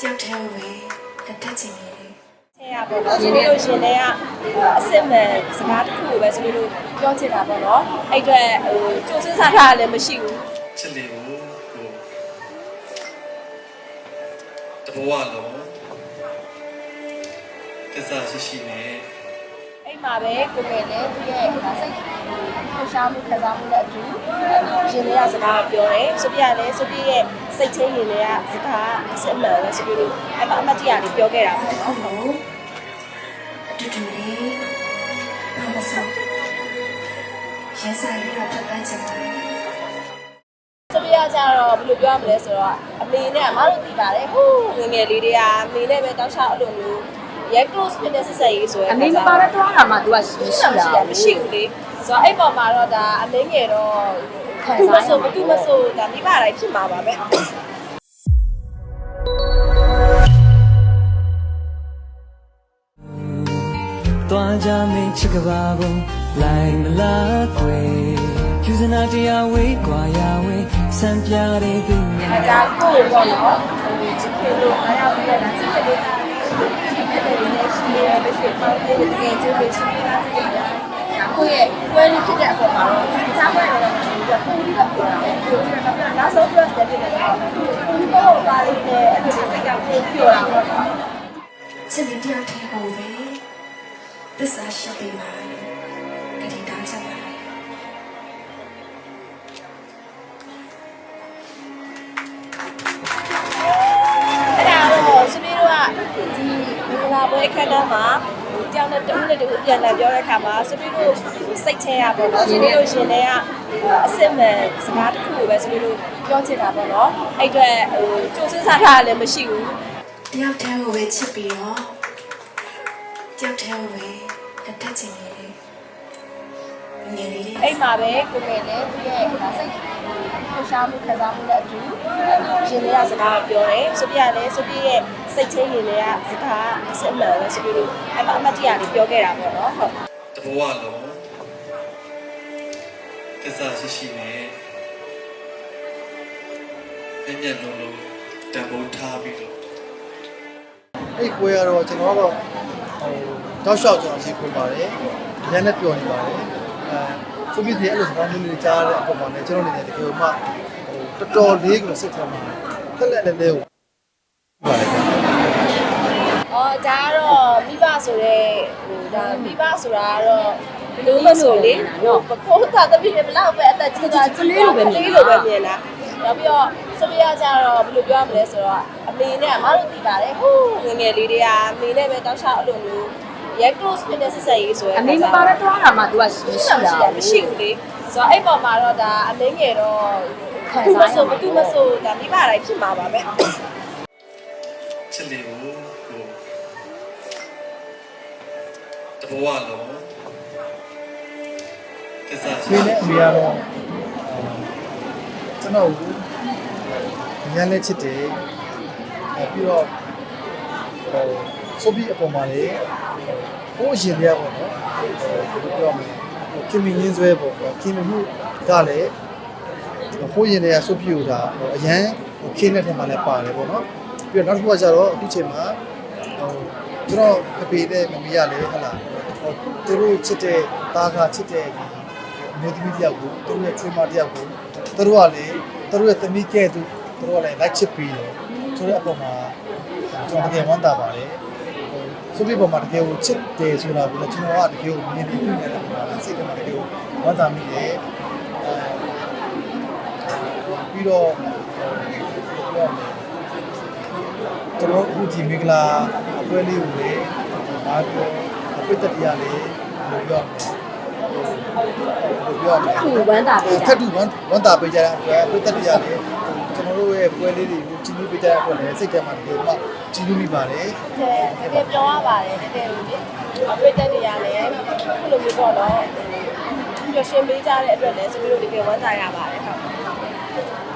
ကြောက်တယ်ပဲလက်ထက်ချင်တယ်ဆရာပေါ့နော်ဆိုလို့ရှင်လည်းကအစ်စ်မှန်စကားတစ်ခုကိုပဲဆိုလို့ပြောချင်တာပေါ့နော်အဲ့အတွက်ဟိုကြိုးစဉ်းစားထားတာလည်းမရှိဘူးချစ်လေဘူးဟိုတဘောကတော့တစ္ဆာရှိရှိနဲ့အဲ့မှာပဲကိုယ်လည်းသူ့ရဲ့စိတ်ကိုရှားမှုခံစားမှုနဲ့အတူရှင်လည်းစကားပြောတယ်ဆိုပြရလဲဆိုပြရဲ့ စိတ်ချင်းရင်တွေကစကားအစ်စ်မှန်ပဲဆိုပြီးလို့အဲ့မှာအမတ်တရလေးပြောခဲ့တာပေါ့နော်ဟုတ်အတူတူလေးဘာမဆောရန်ဆိုင်ပြီးတော့ဖြတ်တန်းချင်ပါတယ်ဆိုပြကြတော့ဘယ်လိုပြောရမလဲဆိုတော့အမေနဲ့အမတို့တည်ပါတယ်ဟိုးငယ်ငယ်လေးတွေကအမေနဲ့ပဲတောက်ချအဲ့လိုမျိုးရဲ close ဖြစ်တဲ့ဆက်ဆက်ရေးဆိုရယ်အမေမပါတော့တွားတာမှ तू ကမရှိတာမရှိဘူးလေဆိုတော့အဲ့ပေါ်မှာတော့ဒါအမင်းငယ်တော့ ခံသူမစားရဆိုမှာမသူမဆိုဒါမိဘတိုင်းဖြစ်မှာပါပဲတွားကြမင်းချစ်ကဘာကုန်လိုက်မလားခွေကျူစနာတရားဝေးကွာရဝေးစံပြတဲ့သူများအဲဒါကိုယ့်ပေါ့နော်ဟိုချစ်ခင်လို့အားရပြီးတော့ဒါချစ်ခင်လေးတာလေးချစ်ခင်လေးနဲ့ရှိရတဲ့စိတ်ပေါင်းတဲ့တကယ်ကျိုးလေးရှိနေတာတကယ်ဒါကိုယ့်ရဲ့ပွဲလေးဖြစ်တဲ့အပေါ်မှာတော့တခြားပွဲတွေတော့မရှိဘူးပုံပြီးတော့ပြောတာပဲပြောပြီးတော့နောက်နောက်ဆုံးပြောတဲ့ ဖြစ်နေတယ်ပုံပြီးတော့ပါလေးနဲ့အဲ့လိုစိတ်ကပို့ပြောတာပေါ့နော်ချစ်လေးတယောက်တည်းပုံပဲသစ္စာရှိပေးပါလို့တတိတောင်းချင်ပါတယ်အဲ့ဒါတော့စမီးတို့ကဒီမင်္ဂလာပွဲအခမ်းအနားမှာ တယောက်နဲ့တစ်ဦးနဲ့တစ်ဦးပြန်လာပြောတဲ့အခါမှာစမီးတို့စိတ်ထဲရပါတော့စမီးတို့ရှင်တွေကအစ်စ်မှန်စကားတစ်ခုကိုပဲစမီးတို့ပြောချင်တာပေါ့နော်အဲ့အတွက်ဟိုကြိုးစစားတာလည်းမရှိဘူးတယောက်တည်းကိုပဲချစ်ပြီးတော့တယောက်တည်းကိုပဲအတက်ချင်နေတယ်ငယ်လေးလေးအဲ့မှာပဲကိုယ်ကလည်းသူ့ရဲ့ဒါစိတ်လှရှားမှုခံစားမှုနဲ့အတူရှင်တွေကစကားပြောတယ်ဆိုပြလည်းဆိုပြရဲ့ စိတ်ချင်းရင်တွေကစကားအစ်စ်မှန်ပဲဆိုပြီးလို့အဲ့မှာအမတ်တရလေးပြောခဲ့တာပေါ့နော်ဟုတ်တဘဝလုံးကစားရှိရှိနဲ့မြင့်မြတ်လုံးလုံးတန်ဖိုးထားပြီးတော့အဲ့ဒီပွဲကတော့ကျွန်တော်ကတော့ဟိုတောက်လျှောက်ကျွန်တော်ရေးခွင့်ပါတယ်။ညနေပျော်နေပါတယ်။အဲသူပြည်စီအဲ့လိုစကားမျိုးတွေကြားတဲ့အပေါ်မှာလည်းကျွန်တော်အနေနဲ့တကယ်မှဟိုတော်တော်လေးကိုစိတ်ထဲမှာထက်လက်လက်လေးကိုပါတယ်ဗျာ။ အော်ဒါကတော့မိဘဆိုတဲ့ဟိုဒါမိဘဆိုတာကတော့ဘယ်လိုမဆိုလေနော်ပကိုးတာတပည့်ဘလောက်ပဲအသက်ကြီးသွားကြီးလိုပဲမြင်လိုပဲမြင်တာ။နောက်ပြီးတော့စပီယာကြတော့ဘယ်လိုပြောရမလဲဆိုတော့အမေနဲ့အမတို့တည်ပါတယ်ဟိုးငယ်ငယ်လေးတွေကအမေနဲ့ပဲတောက်ချအဲ့လိုမျိုးရဲ close ဖြစ်တဲ့ဆက်ဆက်ရေးဆိုရယ်အမေမပါတော့တွားတာမှ तू ကမရှိမရှိတာတာမရှိဘူးလေဆိုတော့အဲ့ပေါ်မှာတော့ဒါအမင်းငယ်တော့ခံသူမစားရဆိုမှာမသူမဆိုဒါမိဘတိုင်းဖြစ်မှာပါပဲ ချစ်လေးကိုကိုတဘဝလုံးကစားရှိဒီနေ့အမေကတော့ကျွန်တော်ကိုညနေချစ်တယ်အဲပြီးတော့ဟိုဆိုပြီးအပေါ်မှာလေဟိုအရင်တည်းပေါ့နော်ဟိုပြောမယ်ဟိုခင်မင်းရင်းဆွဲပေါ့ခင်မင်းမှုကလည်းဟိုရင်တည်းကဆိုပြီးတာဟိုအရန်ဟိုခင်းတဲ့ထက်မှလည်းပါတယ်ပေါ့နော် ပြီးတော့နောက်တစ်ခုကကျတော့အခုချိန်မှာဟိုကျွန်တော်အဖေနဲ့မမီးရလေဟလာဟိုသူတို့ချစ်တဲ့သားကချစ်တဲ့ဒီအမျိုးသမီးတယောက်ကိုသူတို့ရဲ့ချွေးမတယောက်ကိုသူတို့ကလေသူတို့ရဲ့သမီးကဲ့သို့သူတို့ကလည်းလိုက်ချစ်ပြီးတယ်ဆိုတဲ့အပေါ်မှာကျွန်တော်တကယ်ဝမ်းသာပါတယ်ဟိုဆိုပြီးပေါ်မှာတကယ်ကိုချစ်တယ်ဆိုတာကိုလည်းကျွန်တော်ကတကယ်ကိုမြင်ပြီးပြနေတယ်ဆိုတာစိတ်ထဲမှာတကယ်ကိုဝမ်းသာမိတယ်အဲပြီးတော့ပြောရမယ် ကျွန်တော်အခုဒီမင်္ဂလာအပွဲလေးကိုလေဒါပြောအပိတ္တတရားလေးလို့ပြောရမယ်လို့ပြောရမယ်သူဝမ်းတာပေးခတာက်တူဝန်ဝန်တာပေးကြတဲ့အတွက်ပိသက်တရားလေးကျွန်တော်တို့ရဲ့ပွဲလေးတွေကိုကြီးလူပေးကြတဲ့အတွက်လည်းစိတ်ထဲမှာတကယ်မှကြီးလူမိပါတယ်တကယ်တကယ်ပြောရပါတယ်တကယ်လို့လေအပိတ်တက်တွေကလည်းခုလိုမျိုးပေါ့နော်ပျော်ရွှင်ပေးကြတဲ့အတွက်လည်းဆိုပြီးတော့တကယ်ဝမ်းသာရပါတယ်ဟုတ်